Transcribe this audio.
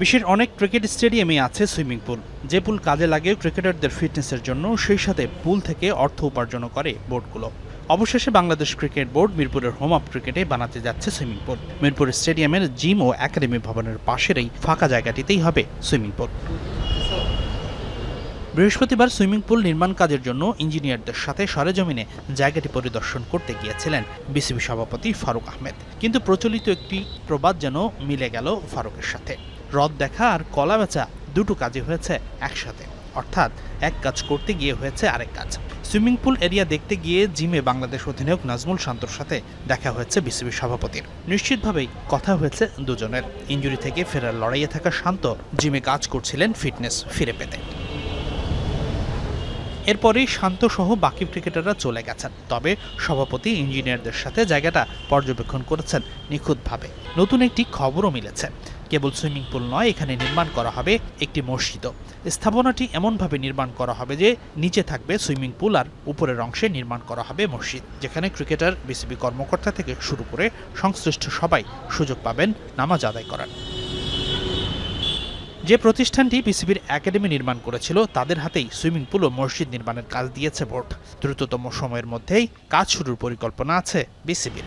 বিশ্বের অনেক ক্রিকেট স্টেডিয়ামে আছে সুইমিং পুল। যে পুল কাজে লাগে ক্রিকেটারদের ফিটনেসের জন্য সেই সাথে পুল থেকে অর্থ উপার্জনও করে বোর্ডগুলো। অবশেষে বাংলাদেশ ক্রিকেট বোর্ড মিরপুরের হোম আপ ক্রিকেটে বানাতে যাচ্ছে সুইমিং পুল। মিরপুর স্টেডিয়ামের জিম ও একাডেমি ভবনের পাশের এই ফাঁকা জায়গাটিতেই হবে সুইমিং পুল। বৃহস্পতিবার সুইমিং পুল নির্মাণ কাজের জন্য ইঞ্জিনিয়ারদের সাথে সরেজমিনে জায়গাটি পরিদর্শন করতে গিয়েছিলেন বিসিবি সভাপতি ফারুক আহমেদ। কিন্তু প্রচলিত একটি প্রবাদ যেন মিলে গেল ফারুকের সাথে। হ্রদ দেখা আর কলা বেচা দুটো কাজই হয়েছে একসাথে। অর্থাৎ এক কাজ করতে গিয়ে হয়েছে আরেক কাজ। সুইমিং পুল এরিয়া দেখতে গিয়ে জিমে বাংলাদেশ অধিনায়ক নাজমুল শান্তর সাথে দেখা হয়েছে বিসিবি সভাপতির। নিশ্চিতভাবেই কথা হয়েছে দুজনের। ইঞ্জুরি থেকে ফেরার লড়াইয়ে থাকা শান্ত জিমে কাজ করছিলেন ফিটনেস ফিরে পেতে। এরপরেই শান্ত সহ বাকি ক্রিকেটাররা চলে গেছেন। তবে সভাপতি, ইঞ্জিনিয়ারদের সাথে জায়গাটা পর্যবেক্ষণ করেছেন নিখুঁতভাবে। নতুন একটি খবরও মিলেছে। কেবল সুইমিং পুল নয়, এখানে নির্মাণ করা হবে একটি মসজিদও। স্থাপনাটি এমনভাবে নির্মাণ করা হবে যে নিচে থাকবে সুইমিং পুল আর উপরের অংশে নির্মাণ করা হবে মসজিদ, যেখানে ক্রিকেটার, বিসিবি কর্মকর্তা থেকে শুরু করে সংশ্লিষ্ট সবাই সুযোগ পাবেন নামাজ আদায় করার। যে প্রতিষ্ঠানটি বিসিবির একাডেমি নির্মাণ করেছিল, তাদের হাতেই সুইমিং পুল ও মসজিদ নির্মাণের কাজ দিয়েছে বোর্ড। দ্রুততম সময়ের মধ্যেই কাজ শুরুর পরিকল্পনা আছে বিসিবির।